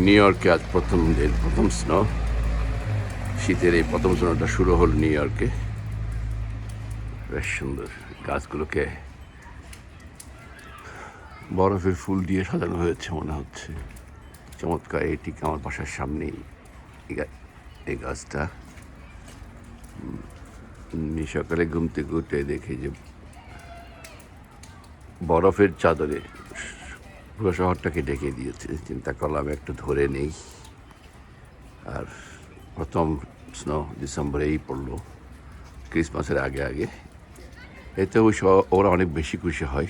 New ইয়র্কে আজ প্রথম দিন, প্রথম স্নো শীতের এই প্রথম স্নোটা শুরু হল নিউ ইয়র্কে বেশ সুন্দর। গাছগুলোকে বরফের ফুল দিয়ে সাজানো হয়েছে মনে হচ্ছে। চমৎকার এটি আমার বাসার সামনেই এই গাছটা। সকালে ঘুম থেকে উঠে দেখি যে বরফের চাদরে পুরো শহরটাকে ডেকে দিয়েছে। চিন্তা করলাম একটু ধরে নেই। আর প্রথম স্নো ডিসেম্বরেই পড়ল, ক্রিসমাসের আগে আগে। এতে ওই ওরা অনেক বেশি খুশি হয়।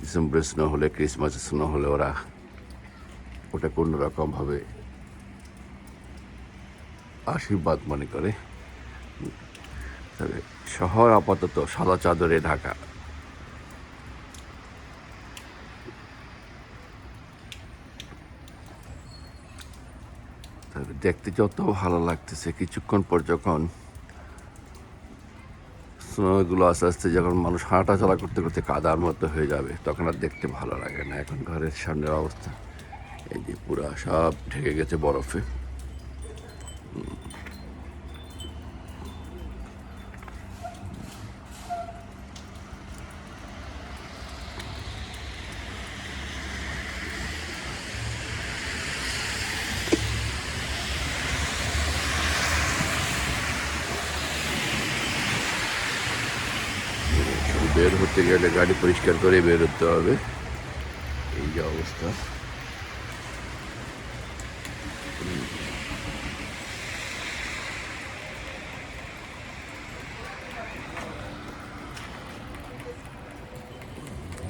ডিসেম্বরের স্নো হলে, ক্রিসমাসের স্নো হলে ওরা ওটা কোনো রকমভাবে আশীর্বাদ মনে করে। তবে শহর আপাতত সাদা চাদরে ঢাকা। দেখতে যত ভালো লাগতেছে, কিছুক্ষণ পর যখন স্নোগুলো আস্তে আস্তে যখন মানুষ হাঁটা চলা করতে করতে কাদার মতো হয়ে যাবে, তখন আর দেখতে ভালো লাগে না। এখন ঘরের সামনের অবস্থা, এই যে পুরা সব ঢেকে গেছে বরফে। বের হতে গেলে গাড়ি পরিষ্কার করে বের হতে হবে। এই যে অবস্থা।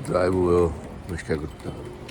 ড্রাইভও পরিষ্কার করতে হবে।